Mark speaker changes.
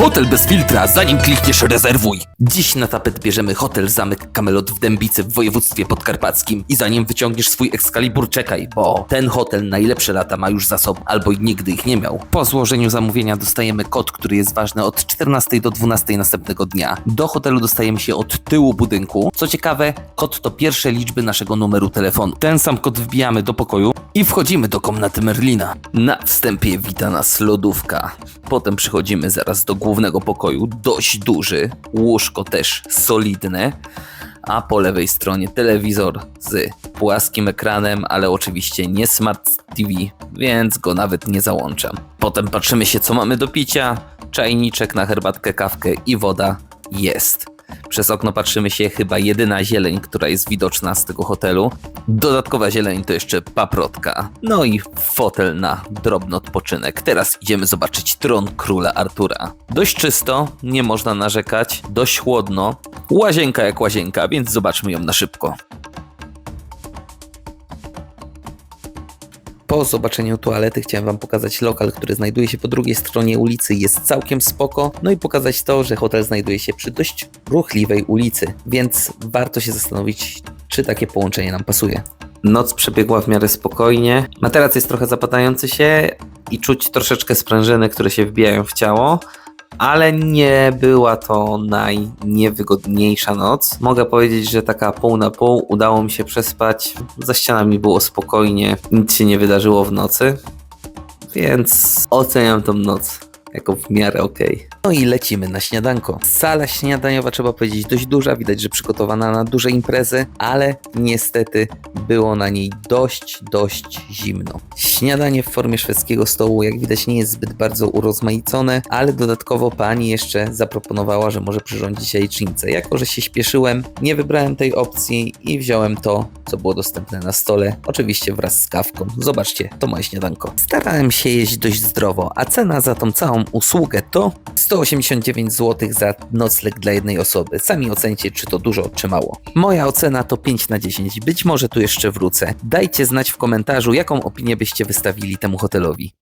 Speaker 1: Hotel bez filtra, zanim klikniesz rezerwuj. Dziś na tapet bierzemy hotel Zamek Kamelot w Dębicy w województwie podkarpackim. I zanim wyciągniesz swój Excalibur, czekaj, bo ten hotel najlepsze lata ma już za sobą, albo nigdy ich nie miał. Po złożeniu zamówienia dostajemy kod, który jest ważny od 14 do 12 następnego dnia. Do hotelu dostajemy się od tyłu budynku. Co ciekawe, kod to pierwsze liczby naszego numeru telefonu. Ten sam kod wbijamy do pokoju i wchodzimy do komnaty Merlina. Na wstępie wita nas lodówka. Potem przychodzimy zaraz do głównego pokoju, dość duży, łóżko też solidne, a po lewej stronie telewizor z płaskim ekranem, ale oczywiście nie Smart TV, więc go nawet nie załączam. Potem patrzymy się co mamy do picia, czajniczek na herbatkę, kawkę i woda jest. Przez okno patrzymy się chyba jedyna zieleń, która jest widoczna z tego hotelu. Dodatkowa zieleń to jeszcze paprotka. No i fotel na drobny odpoczynek. Teraz idziemy zobaczyć tron króla Artura. Dość czysto, nie można narzekać, dość chłodno. Łazienka jak łazienka, więc zobaczmy ją na szybko. Po zobaczeniu toalety chciałem wam pokazać lokal, który znajduje się po drugiej stronie ulicy. Jest całkiem spoko. No i pokazać to, że hotel znajduje się przy dość ruchliwej ulicy, więc warto się zastanowić, czy takie połączenie nam pasuje. Noc przebiegła w miarę spokojnie. Materac jest trochę zapadający się i czuć troszeczkę sprężyny, które się wbijają w ciało. Ale nie była to najniewygodniejsza noc. Mogę powiedzieć, że taka pół na pół udało mi się przespać. Za ścianami było spokojnie, nic się nie wydarzyło w nocy, więc oceniam tą noc jako w miarę okej. No i lecimy na śniadanko. Sala śniadaniowa trzeba powiedzieć dość duża, widać, że przygotowana na duże imprezy, ale niestety było na niej dość, dość zimno. Śniadanie w formie szwedzkiego stołu, jak widać, nie jest zbyt bardzo urozmaicone, ale dodatkowo pani jeszcze zaproponowała, że może przyrządzić jajecznicę. Jako, że się śpieszyłem, nie wybrałem tej opcji i wziąłem to, co było dostępne na stole, oczywiście wraz z kawką. Zobaczcie, to moje śniadanko. Starałem się jeść dość zdrowo, a cena za tą całą usługę to 189 zł za nocleg dla jednej osoby. Sami ocencie, czy to dużo, czy mało. Moja ocena to 5 na 10. Być może tu jeszcze wrócę. Dajcie znać w komentarzu, jaką opinię byście wystawili temu hotelowi.